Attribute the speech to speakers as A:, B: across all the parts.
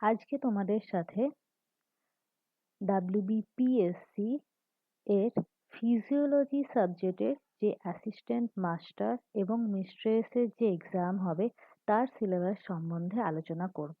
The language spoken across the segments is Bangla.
A: আজকে তোমাদের সাথে ডাব্লিউবিপিএসসি এর ফিজিওলজি সাবজেক্টের যে অ্যাসিস্ট্যান্ট মাস্টার এবং মিস্ট্রেসের যে এক্সাম হবে, তার সিলেবাস সম্বন্ধে আলোচনা করব।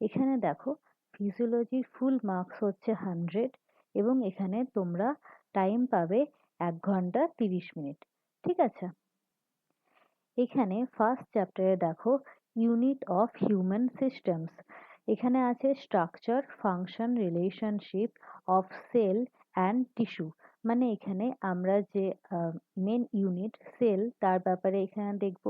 A: এখানে দেখো ফিজিওলজির ফুল মার্কস হচ্ছে হান্ড্রেড এবং এখানে তোমরা টাইম পাবে এক ঘণ্টা তিরিশ মিনিট। ঠিক আছে? এখানে ফার্স্ট চ্যাপ্টারে দেখো ইউনিট অফ হিউম্যান সিস্টেমস এখানে আছে structure function relationship of cell and tissue মানে এখানে আমরা যে মেন ইউনিট সেল তার ব্যাপারে এখানে দেখব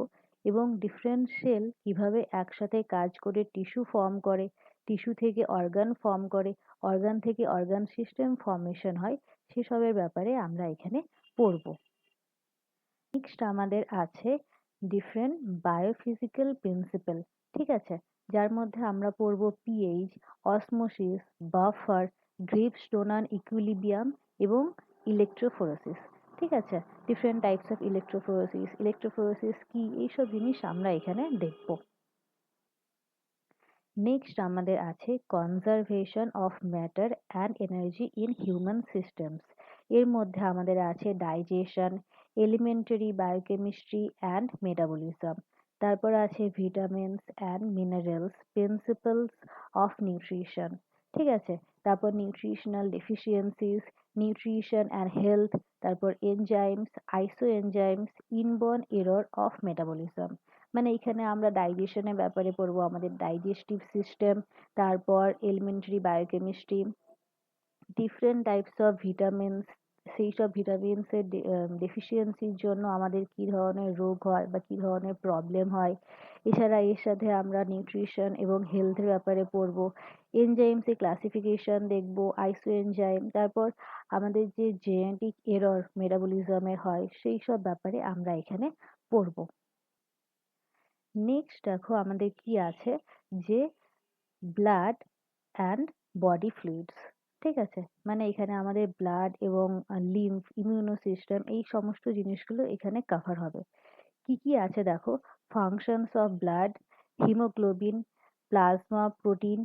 A: এবং ডিফারেন্ট সেল কীভাবে একসাথে কাজ করে টিস্যু ফর্ম করে টিস্যু থেকে অর্গান ফর্ম করে অর্গান থেকে অর্গান সিস্টেম ফর্মেশন হয়, সেসবের ব্যাপারে আমরা এখানে পড়ব। নেক্সট আমাদের আছে ডিফারেন্ট বায়োফিজিক্যাল প্রিন্সিপাল ঠিক আছে? যার মধ্যে আমরা পড়ব pH osmosis buffer drip Donnan equilibrium এবং ইলেকট্রোফোরোসিস ঠিক আছে? Different types of electrophoresis electrophoresis কি? এইসব জিনিস আমরা এখানে দেখব। নেক্সট আমাদের আছে conservation of matter and energy in human systems এর মধ্যে আমাদের আছে digestion elementary biochemistry and metabolism তারপর আছে vitamins and minerals principles of nutrition ঠিক আছে? তারপর nutritional deficiencies nutrition and health তারপর enzymes isoenzymes inborn error of metabolism মানে এখানে আমরা ডাইজেশনের ব্যাপারে পড়ব, আমাদের ডাইজেস্টিভ সিস্টেম তারপর elementary biochemistry different types of vitamins সেই সব ভিটামিনসের ডেফিসিয়েন্সির জন্য আমাদের কি ধরনের রোগ হয় বা কি ধরনের প্রবলেম হয়, এছাড়া এর সাথে আমরা নিউট্রিশন এবং হেলথের ব্যাপারে পড়ব এনজাইমসের ক্লাসিফিকেশন দেখব আইসো এনজাইম তারপর আমাদের যে জেনেটিক এরর মেটাবলিজমের হয় সেই সব ব্যাপারে আমরা এখানে পড়ব। নেক্সট দেখো আমাদের কি আছে, যে ব্লাড অ্যান্ড বডি ফ্লুইডস ঠিক আছে? মানে এখানে আমাদের ব্লাড এবং লিম্ফ ইমিউনো সিস্টেম এই সমস্ত জিনিসগুলো এখানে কাভার হবে। কি কি আছে দেখো? Functions of blood haemoglobin plasma protein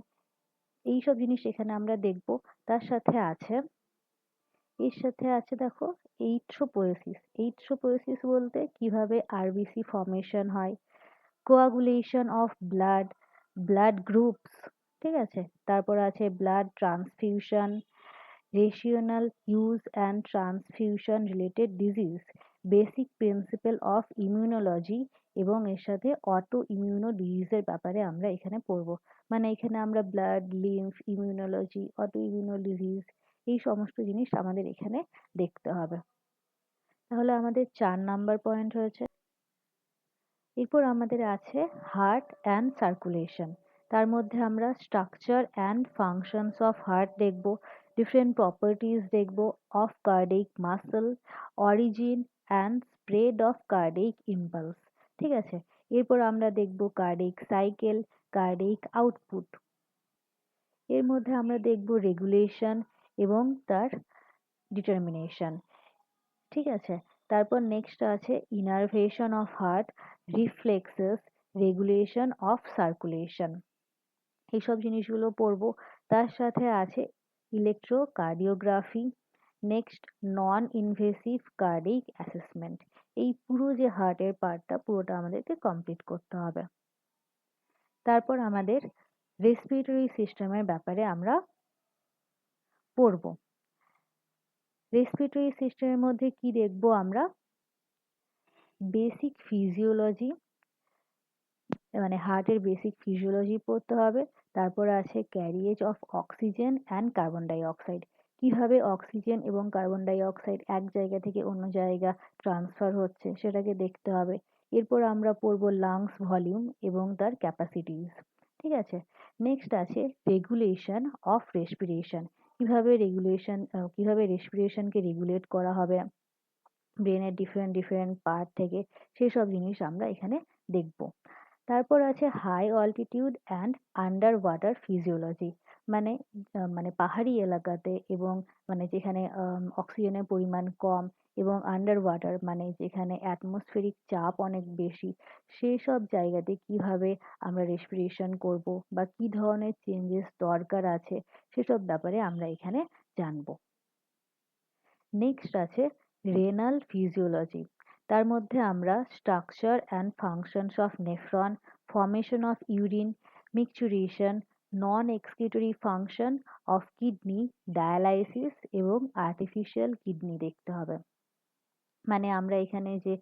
A: এই সব জিনিস এখানে আমরা দেখব। তার সাথে আছে, এর সাথে আছে দেখো এইথ্রোপোয়েসিস এইথ্রোপোয়েসিস বলতে কীভাবে আরবিসি ফর্মেশন হয়? Coagulation of blood blood groups ঠিক আছে? তারপর আছে blood transfusion rational use and transfusion related disease basic principle of immunology এবং এর সাথে অটো ইমিউনো ডিজিজের ব্যাপারে আমরা এখানে পড়ব। মানে এখানে আমরা blood lymph immunology autoimmune disease এই সমস্ত জিনিস আমাদের এখানে দেখতে হবে। তাহলে আমাদের চার নাম্বার পয়েন্ট হয়েছে। এরপর আমাদের আছে হার্ট অ্যান্ড সার্কুলেশন তার মধ্যে আমরা structure and functions of heart দেখব ডিফারেন্ট প্রপার্টিজ দেখব of cardiac muscle origin and spread of cardiac impulse ঠিক আছে? এরপর আমরা দেখব কার্ডিক সাইকেল কার্ডিক আউটপুট এর মধ্যে আমরা দেখব রেগুলেশন এবং তার ডিটারমিনেশন ঠিক আছে? তারপর নেক্সট আছে innervation of heart reflexes regulation of circulation এইসব জিনিসগুলো পড়ব। তার সাথে আছে electrocardiography next non invasive cardiac assessment এই পুরো যে হার্টের পার্টটা পুরোটা আমাদেরকে কমপ্লিট করতে হবে। তারপর আমাদের রেসপিরেটরি সিস্টেমের ব্যাপারে আমরা পড়ব। রেসপিরেটরি সিস্টেমের মধ্যে কি দেখব আমরা? বেসিক ফিজিওলজি মানে হার্টের বেসিক ফিজিওলজি পড়তে হবে। তারপর আছে carriage of oxygen and carbon dioxide কীভাবে অক্সিজেন এবং কার্বন ডাই অক্সাইড এক জায়গা থেকে অন্য জায়গা ট্রান্সফার হচ্ছে সেটাকে দেখতে হবে। এরপর আমরা পড়ব লাংস ভলিউম এবং তার ক্যাপাসিটিস ঠিক আছে? নেক্সট আছে রেগুলেশন অফ রেসপিরেশন কীভাবে রেগুলেশন কীভাবে রেসপিরেশনকে রেগুলেট করা হবে? ব্রেনের ডিফারেন্ট ডিফারেন্ট পার্ট থেকে সেই সব জিনিস আমরা এখানে দেখব। তারপর আছে high altitude and under water physiology মানে মানে পাহাড়ি এলাকাতে এবং মানে যেখানে অক্সিজেনের পরিমাণ কম এবং আন্ডার ওয়াটার মানে যেখানে অ্যাটমসফেরিক চাপ অনেক বেশি সেই সব জায়গাতে কীভাবে আমরা রেসপিরেশন করব বা কি ধরনের চেঞ্জেস দরকার আছে সেসব ব্যাপারে আমরা এখানে জানব। নেক্সট আছে রেনাল ফিজিওলজি তার মধ্যে আমরা structure and functions of nephron formation of urine micturition non excretory function of kidney dialysis এবং আর্টিফিশিয়াল কিডনি দেখতে হবে। মানে আমরা এখানে যে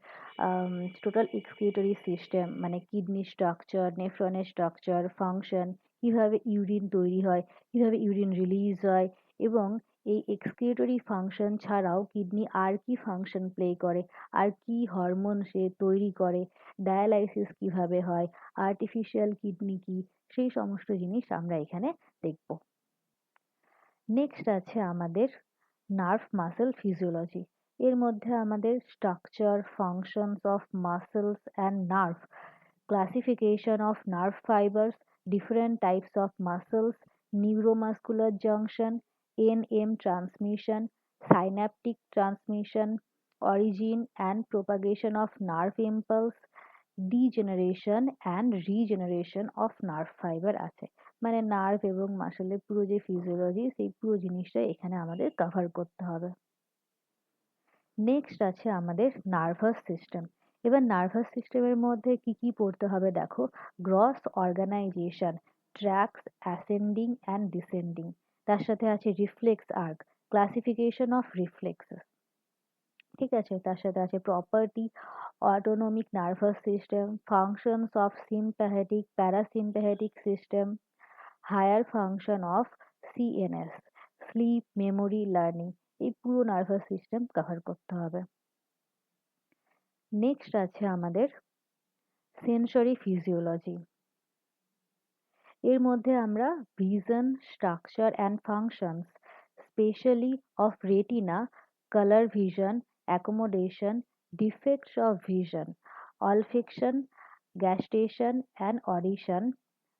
A: টোটাল এক্সক্রিটরি সিস্টেম মানে কিডনি স্ট্রাকচার নেফ্রনের স্ট্রাকচার ফাংশন কীভাবে ইউরিন তৈরি হয়, কীভাবে ইউরিন রিলিজ হয় এবং এই এক্সক্রিটরি ফাংশন ছাড়াও কিডনি আর কি ফাংশন প্লে করে? আর কি হরমোন সে তৈরি করে? ডায়ালাইসিস কীভাবে হয়? আর্টিফিশিয়াল কিডনি কি? সেই সমস্ত জিনিস আমরা এখানে দেখব। নেক্সট আছে আমাদের নার্ভ মাসেল ফিজিওলজি এর মধ্যে আমাদের structure functions of muscles and nerve classification of nerve fibres different types of muscles neuromuscular junction NM transmission synaptic transmission, origin and propagation of nerve impulse degeneration and regeneration of nerve fibre আছে। মানে নার্ভ এবং মাসেলের পুরো যে ফিজিওলজি সেই পুরো জিনিসটা এখানে আমাদের কভার করতে হবে। নেক্সট আছে আমাদের নার্ভাস সিস্টেম এবার নার্ভাস সিস্টেমের মধ্যে কি কি পড়তে হবে দেখো? Gross organisation tracts ascending and descending তার সাথে আছে reflex arc classification of reflexes ঠিক আছে? তার সাথে আছে property autonomic nervous system functions of sympathetic parasympathetic system higher function of CNS sleep memory learning এই পুরো নার্ভাস সিস্টেম কভার করতে হবে। নেক্সট আছে আমাদের সেন্সরি ফিজিওলজি এর মধ্যে আমরা vision structure and functions specially of retina colour vision accommodation defects of vision olfaction gustation and audition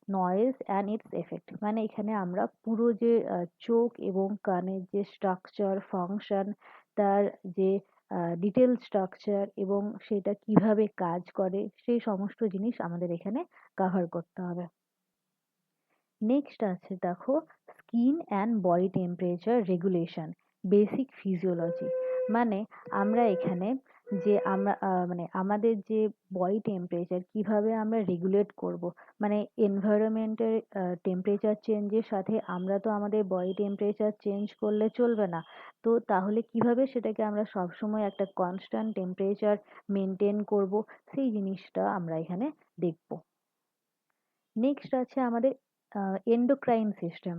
A: noise and its effect মানে এখানে আমরা পুরো যে চোখ এবং কানের যে স্ট্রাকচার ফাংশন তার যে ডিটেল স্ট্রাকচার এবং সেটা কীভাবে কাজ করে, সেই সমস্ত জিনিস আমাদের এখানে কাভার করতে হবে। নেক্সট আছে দেখো skin and body temperature regulation basic physiology মানে আমরা এখানে যে আমরা মানে আমাদের যে বডি টেম্পারেচার কীভাবে আমরা রেগুলেট করব মানে এনভায়রনমেন্টের টেম্পারেচার চেঞ্জের সাথে আমরা তো আমাদের বডি টেম্পারেচার চেঞ্জ করলে চলবে না। তো তাহলে কীভাবে সেটাকে আমরা সবসময় একটা কনস্ট্যান্ট টেম্পারেচার মেনটেন করব, সেই জিনিসটা আমরা এখানে দেখব। নেক্সট আছে আমাদের এন্ডোক্রাইন সিস্টেম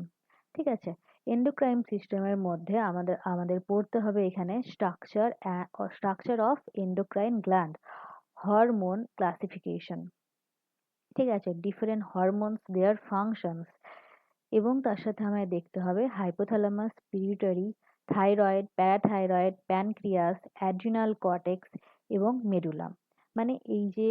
A: ঠিক আছে? এন্ডোক্রাইন সিস্টেমের মধ্যে আমাদের আমাদের পড়তে হবে এখানে structure structure of endocrine gland hormone classification ঠিক আছে? ডিফারেন্ট হরমোনস দেয়ার ফাংশনস এবং তার সাথে আমায় দেখতে হবে hypothalamus pituitary thyroid parathyroid pancreas adrenal cortex এবং মেডুলা মানে এই যে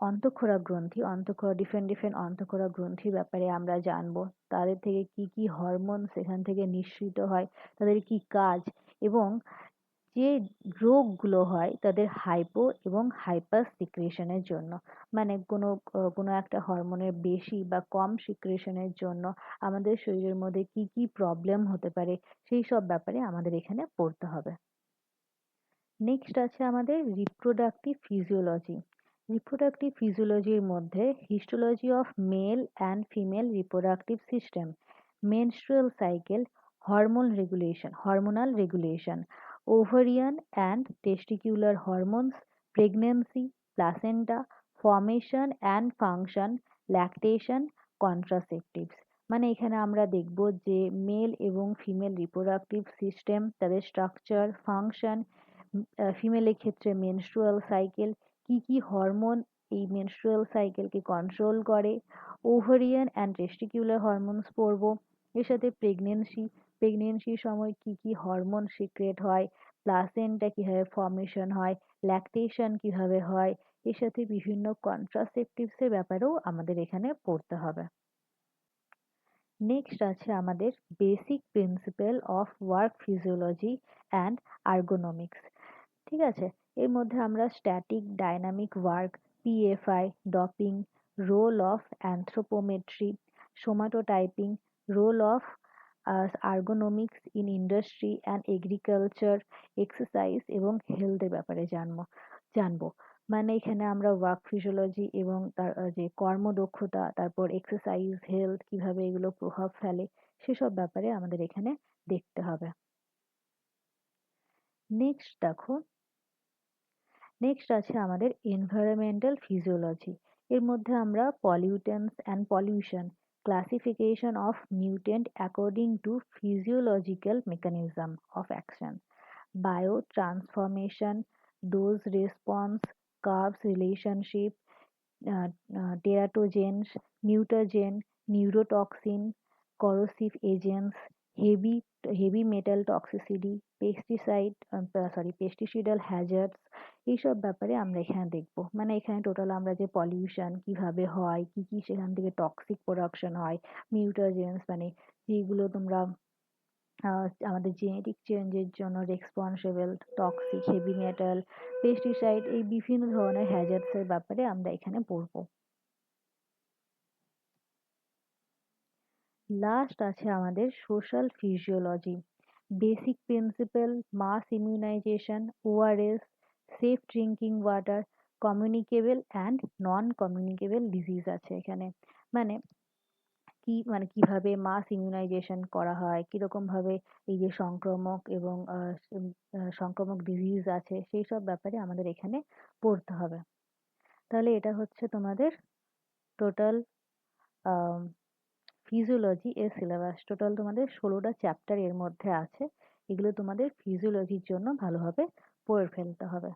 A: অন্তঃক্ষরা গ্রন্থি, অন্তঃক্ষরা ডিফারেন্ট ডিফারেন্ট অন্তঃক্ষরা গ্রন্থির ব্যাপারে আমরা জানব। তাদের থেকে কি কি হরমোন সেখান থেকে নিঃসৃত হয়, তাদের কি কাজ এবং যে রোগগুলো হয় তাদের হাইপো এবং হাইপার সিক্রেশনের জন্য। মানে কোনো কোনো একটা হরমোনের বেশি বা কম সিক্রেশনের জন্য আমাদের শরীরের মধ্যে কি কি প্রবলেম হতে পারে, সেই সব ব্যাপারে আমাদের এখানে পড়তে হবে। নেক্সট আছে আমাদের রিপ্রোডাক্টিভ ফিজিওলজি রিপ্রোডাক্টিভ ফিজিওলজির মধ্যে histology of male and female reproductive system menstrual cycle hormone regulation hormonal regulation ovarian and testicular hormones pregnancy placenta formation and function lactation contraceptives মানে এখানে আমরা দেখব যে মেল এবং ফিমেল রিপ্রোডাক্টিভ সিস্টেম তাদের স্ট্রাকচার ফাংশন ফিমেলের ক্ষেত্রে মেনস্ট্রুয়াল সাইকেল কি কি হরমোন এই মেনস্ট্রুয়াল সাইকেলকে কন্ট্রোল করে? ওভারিয়ান অ্যান্ড টেস্টিকুলার হরমোনস পড়ব। এর সাথে প্রেগনেন্সি প্রেগনেন্সির সময় কি কি হরমোন সিক্রেট হয়? প্লাসেন্টা কীভাবে ফর্মেশন হয়? ল্যাকটেশন কীভাবে হয়? এর সাথে বিভিন্ন কন্ট্রাসেপটিভস এর ব্যাপারেও আমাদের এখানে পড়তে হবে। নেক্সট আছে আমাদের basic principle of work physiology and ergonomics ঠিক আছে? এর মধ্যে আমরা static dynamic work PFI doping role of anthropometry somatotyping role of ergonomics in industry and agriculture exercise এবং হেলথের ব্যাপারে জানব জানব। মানে এখানে আমরা ওয়ার্ক ফিজিওলজি এবং তার যে কর্মদক্ষতা, তারপর এক্সারসাইজ হেলথ কীভাবে এগুলো প্রভাব ফেলে, সেসব ব্যাপারে আমাদের এখানে দেখতে হবে। নেক্সট দেখো নেক্সট আছে আমাদের এনভায়রনমেন্টাল ফিজিওলজি এর মধ্যে আমরা pollutants and pollution classification of nutrient according to physiological mechanism of action biotransformation dose response curves relationship teratogens mutagen neurotoxin corrosive agents heavy heavy metal toxicity pesticide uh, sorry pesticidal hazards এইসব ব্যাপারে আমরা এখানে দেখব। মানে এখানে টোটাল আমরা যে পলিউশন কীভাবে হয় কি কি সেখান থেকে টক্সিক প্রোডাকশন হয় মিউটাজেন্স মানে যেগুলো তোমরা আমাদের জেনেটিক চেঞ্জের জন্য responsible toxic heavy metal pesticide এই বিভিন্ন ধরনের হ্যাজার্ডসের ব্যাপারে আমরা এখানে পড়ব। লাস্ট আছে আমাদের social physiology basic principle mass immunisation ORS safe drinking water communicable and non communicable disease আছে এখানে। মানে কি মানে কীভাবে মাস ইমিউনাইজেশন করা হয় কীরকমভাবে এই যে সংক্রমক এবং সংক্রমক ডিজিজ আছে, সেই সব ব্যাপারে আমাদের এখানে পড়তে হবে। তাহলে এটা হচ্ছে তোমাদের টোটাল ফিজিওলজি এর সিলেবাস টোটাল তোমাদের ষোলোটা চ্যাপ্টার এর মধ্যে আছে। এগুলো তোমাদের ফিজিওলজির জন্য ভালোভাবে পড়ে ফেলতে হবে।